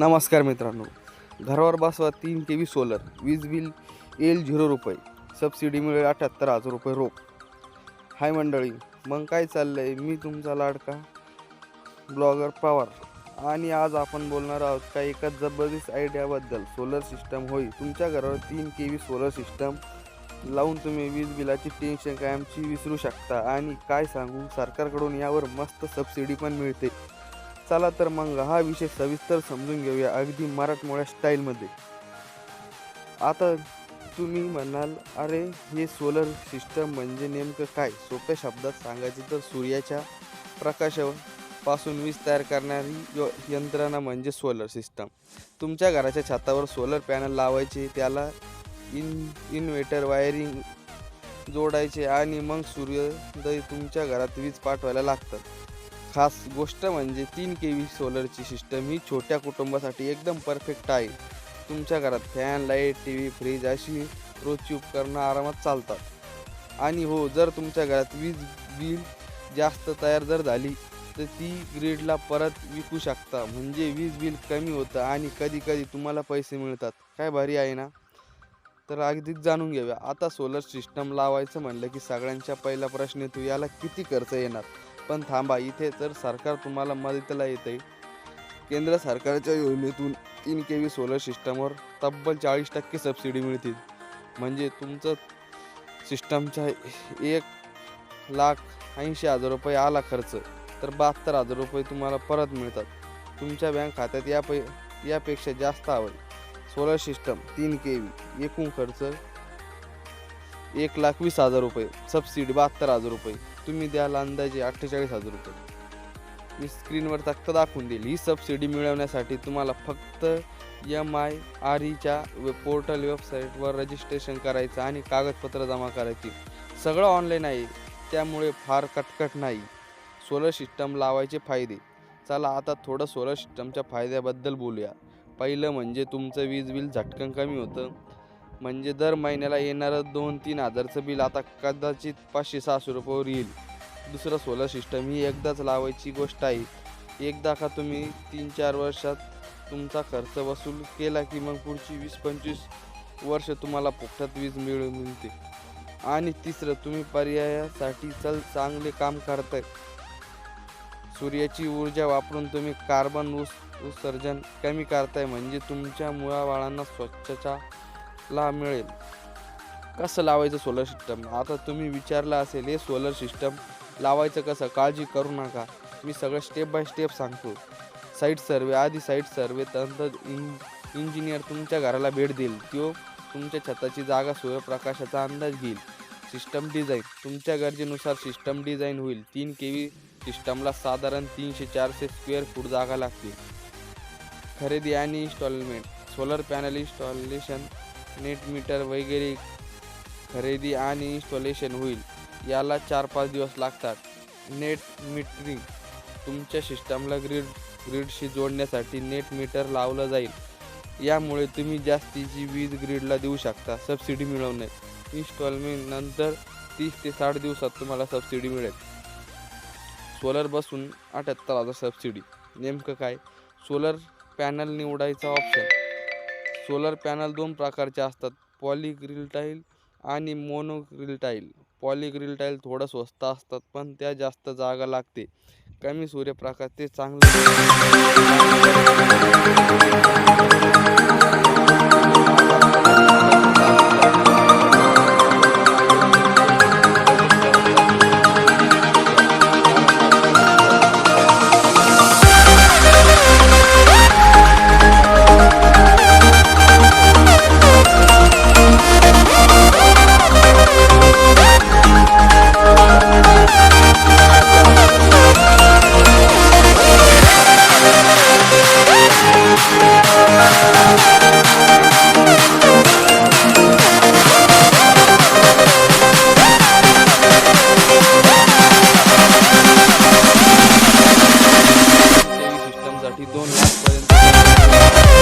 नमस्कार मित्रांनो. घरावर बसवा तीन के व्ही सोलर वीज बिल येईल झिरो रुपये सबसिडी मिळेल अठ्याहत्तर हजार रुपये रोख. हाय मंडळी मग काय चाललं आहे मी तुमचा लाडका ब्लॉगर पवार. आणि आज आपण बोलणार आहोत का एका जबरदस्त आयडियाबद्दल सोलर सिस्टम होईल तुमच्या घरावर तीन के व्ही सोलर सिस्टम लावून तुम्ही वीज बिलाची टेन्शन कायमची विसरू शकता. आणि काय सांगू? सरकारकडून यावर मस्त सबसिडी पण मिळते. चला तर मग हा विषय सविस्तर समजून घेऊया अगदी मराठमोळ्या स्टाईलमध्ये. आता तुम्ही म्हणाल अरे हे सोलर सिस्टम म्हणजे नेमकं काय? सोप्या शब्दात सांगायचे तर सूर्याच्या प्रकाशापासून वीज तयार करणारी यंत्रणा म्हणजे सोलर सिस्टम. तुमच्या घराच्या छतावर सोलर पॅनल लावायचे त्याला इन इन्व्हर्टर वायरिंग जोडायचे आणि मग सूर्योदय तुमच्या घरात वीज पाठवायला लागतात खास गोष्ट म्हणजे तीन के व्ही सोलरची सिस्टम ही छोट्या कुटुंबासाठी एकदम परफेक्ट आहे. तुमच्या घरात fan light T V fridge अशी रोजची उपकरणं आरामात चालतात. आणि हो जर तुमच्या घरात वीज बिल जास्त तयार जर झाली तर ती ग्रीडला परत विकू शकता. म्हणजे वीज बिल कमी होतं आणि कधी कधी तुम्हाला पैसे मिळतात. काय भारी आहे ना? तर अगदीच जाणून घेऊया. आता सोलर सिस्टम लावायचं म्हणलं की सगळ्यांच्या पहिला प्रश्न येतो याला किती खर्च येणार? पण थांबा इथे तर सरकार तुम्हाला मदतीला येते केंद्र सरकारच्या योजनेतून तीन के व्ही सोलर सिस्टमवर तब्बल चाळीस टक्के सबसिडी मिळतील. म्हणजे तुमचं सिस्टमच्या एक लाख ऐंशी हजार रुपये आला खर्च तर बहात्तर हजार रुपये तुम्हाला परत मिळतात. तुमच्या बँक खात्यात या पै यापेक्षा जास्त हवं सोलर सिस्टम तीन के व्ही एकूण खर्च एक लाख वीस हजार रुपये. सबसिडी बहात्तर हजार रुपये. तुम्ही द्याल अंदाजे अठ्ठेचाळीस हजार रुपये. मी स्क्रीनवर तक्ता दाखवून देईल. ही सबसिडी मिळवण्यासाठी तुम्हाला फक्त एम आय आर ईच्या वे पोर्टल वेबसाईटवर रजिस्ट्रेशन करायचं आणि कागदपत्र जमा करायची. सगळं ऑनलाईन आहे. त्यामुळे फार कटकट नाही. सोलर सिस्टम लावायचे फायदे. चला आता थोडं सोलर सिस्टमच्या फायद्याबद्दल बोलूया. पहिलं म्हणजे तुमचं वीज बिल झटकन कमी होतं. म्हणजे दर महिन्याला येणारं दोन तीन हजारचं बिल आता कदाचित पाचशे सहाशे रुपयावर येईल. दुसरं सोलर सिस्टम ही एकदाच लावायची गोष्ट आहे. एकदा का तुम्ही तीन चार वर्षात तुमचा खर्च वसूल केला की मग पुढची वीस पंचवीस वर्ष तुम्हाला फुकटात वीज मिळून मिळते. आणि तिसरं तुम्ही पर्यायासाठी चल चांगले काम करताय. सूर्याची ऊर्जा वापरून तुम्ही कार्बन उस उत्सर्जन कमी करताय. म्हणजे तुमच्या मुळाबाळांना स्वच्छता ला मिळेल. कसं लावायचं सोलर सिस्टम आता तुम्ही विचारलं असेल हे सोलर सिस्टम लावायचं कसं? काळजी करू नका. मी सगळं स्टेप बाय स्टेप सांगतो. साईट सर्वे आधी साईट सर्वे तंत्र इं इंजिनियर तुमच्या घराला भेट देईल. तो तुमच्या छताची जागा सूर्यप्रकाशाचा अंदाज घेईल. सिस्टम डिझाईन तुमच्या गरजेनुसार सिस्टम डिझाईन होईल. तीन के व्ही सिस्टमला साधारण तीनशे चारशे स्क्वेअर फूट जागा लागते खरेदी आणि installment solar panel installation net meter वगैरे खरेदी आणि इन्स्टॉलेशन होईल. याला चार पाच दिवस लागतात. नेट मीटरिंग तुमच्या सिस्टमला ग्रीड ग्रीडशी जोडण्यासाठी नेट मीटर लावलं जाईल. यामुळे तुम्ही जास्तीची वीज ग्रीडला देऊ शकता. सबसिडी मिळवणे इन्स्टॉलमेंट नंतर तीस ते साठ दिवसात तुम्हाला सबसिडी मिळेल. सोलर बसून अठ्याहत्तर हजार सबसिडी नेमकं काय? सोलर पॅनल निवडायचा ऑप्शन सोलर पॅनल दोन प्रकारचे असतात. पॉलीग्रिलटाईल आणि मोनोग्रिलटाईल. टाईल टाईल थोडं स्वस्त असतात पण त्या जास्त जागा लागते. कमी सूर्यप्रकाश ते सिस्टमसाठी दोन लाखपर्यंत